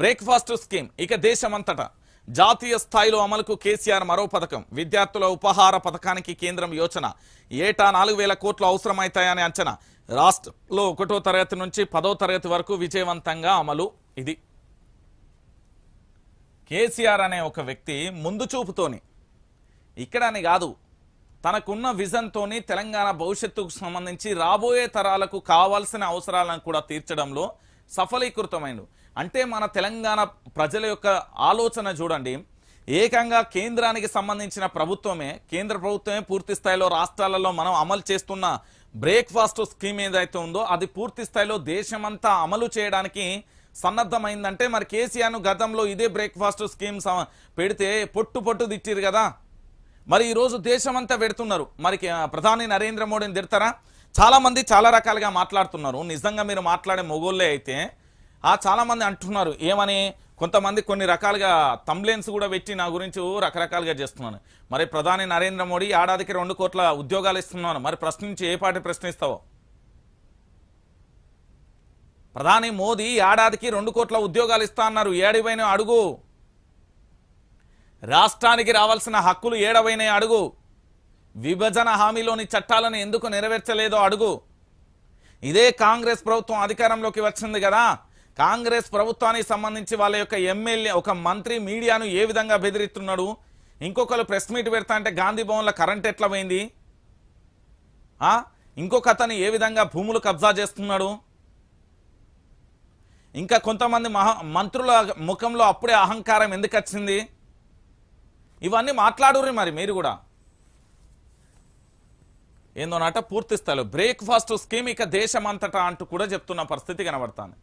Breakfast scheme. ఇక దేశమంతటా జాతీయ స్థాయిలో అమలుకు కేసీఆర్ మరో పథకం. విద్యార్థుల ఉపహార పథకానికి కేంద్రం యోచన. ఏటా నాలుగు వేల కోట్లు అవసరమవుతాయని అంచనా. రాష్ట్రంలో ఒకటో తరగతి నుంచి పదో తరగతి వరకు విజయవంతంగా అమలు ఇది. కేసీఆర్ అనే ఒక వ్యక్తి ముందు చూపుతోని ఇక్కడని కాదు తనకున్న విజన్తోని తెలంగాణ భవిష్యత్తుకు సంబంధించి రాబోయే తరాలకు కావాల్సిన అవసరాలను కూడా తీర్చడంలో సఫలీకృతమైంది. అంటే మన తెలంగాణ ప్రజల యొక్క ఆలోచన చూడండి. ఏకంగా కేంద్రానికి సంబంధించిన ప్రభుత్వమే కేంద్ర ప్రభుత్వమే పూర్తి స్థాయిలో రాష్ట్రాలలో మనం అమలు చేస్తున్న బ్రేక్ఫాస్ట్ స్కీమ్ ఏదైతే ఉందో అది పూర్తి స్థాయిలో దేశమంతా అమలు చేయడానికి సన్నద్ధమైందంటే మరి కేసీఆర్ను గతంలో ఇదే బ్రేక్ఫాస్ట్ స్కీమ్ పెడితే పొట్టు పొట్టు తిట్టిరు కదా. మరి ఈరోజు దేశమంతా పెడుతున్నారు. మరి ప్రధాని నరేంద్ర మోడీని తిడతారా? చాలామంది చాలా రకాలుగా మాట్లాడుతున్నారు. నిజంగా మీరు మాట్లాడే మొగోళ్ళే అయితే ఆ చాలామంది అంటున్నారు ఏమని? కొంతమంది కొన్ని రకాలుగా తంబ్లెన్స్ కూడా పెట్టి నా గురించి రకరకాలుగా చేస్తున్నాను. మరి ప్రధాని నరేంద్ర మోడీ ఏడాదికి రెండు కోట్ల ఉద్యోగాలు ఇస్తున్నాను. మరి ప్రశ్నించి ఏ పార్టీ ప్రశ్నిస్తావో? ప్రధాని మోదీ ఏడాదికి రెండు కోట్ల ఉద్యోగాలు ఇస్తా అన్నారు. ఏడిపోయిన అడుగు. రాష్ట్రానికి రావాల్సిన హక్కులు ఏడవైన అడుగు. విభజన హామీలోని చట్టాలను ఎందుకు నెరవేర్చలేదో అడుగు. ఇదే కాంగ్రెస్ ప్రభుత్వం అధికారంలోకి వచ్చింది కదా. కాంగ్రెస్ ప్రభుత్వానికి సంబంధించి వాళ్ళ యొక్క ఎమ్మెల్యే ఒక మంత్రి మీడియాను ఏ విధంగా బెదిరిస్తున్నాడు? ఇంకొకరు ప్రెస్ మీట్ పెడతా అంటే గాంధీ భవన్లో కరెంట్ ఎట్లా పోయింది? ఇంకొక అతను ఏ విధంగా భూములు కబ్జా చేస్తున్నాడు? ఇంకా కొంతమంది మహా మంత్రుల ముఖంలో అప్పుడే అహంకారం ఎందుకు వచ్చింది? ఇవన్నీ మాట్లాడుర్రి మరి మీరు కూడా. ఏందోనట పూర్తి స్థాయిలో బ్రేక్ఫాస్ట్ స్కీమ్ ఇక దేశమంతటా అంటూ కూడా చెప్తున్న పరిస్థితి కనబడతాను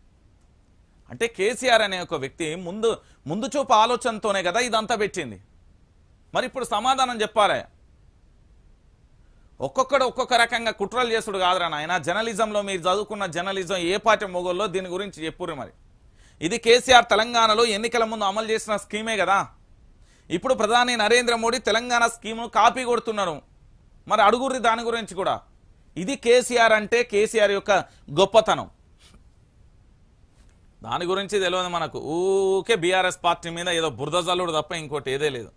అంటే కేసీఆర్ అనే ఒక వ్యక్తి ముందు ముందు చూపు ఆలోచనతోనే కదా ఇదంతా పెట్టింది. మరి ఇప్పుడు సమాధానం చెప్పాలి. ఒక్కొక్కడు ఒక్కొక్క రకంగా కుట్రలు చేసుడు కాదురా నాయన. జర్నలిజంలో మీరు చదువుకున్న జర్నలిజం ఏ పార్టీ మొగల్లో దీని గురించి చెప్పుర్రు మరి. ఇది కేసీఆర్ తెలంగాణలో ఎన్నికల ముందు అమలు చేసిన స్కీమే కదా. ఇప్పుడు ప్రధాని నరేంద్ర మోడీ తెలంగాణ స్కీమ్ను కాపీ కొడుతున్నారు. మరి అడుగుర్రి దాని గురించి కూడా. ఇది కేసీఆర్ అంటే కేసీఆర్ యొక్క గొప్పతనం. దాని గురించి తెలియదు మనకు. ఊకే బీఆర్ఎస్ పార్టీ మీద ఏదో బురద జల్లుడు తప్ప ఇంకోటి ఏదే లేదు.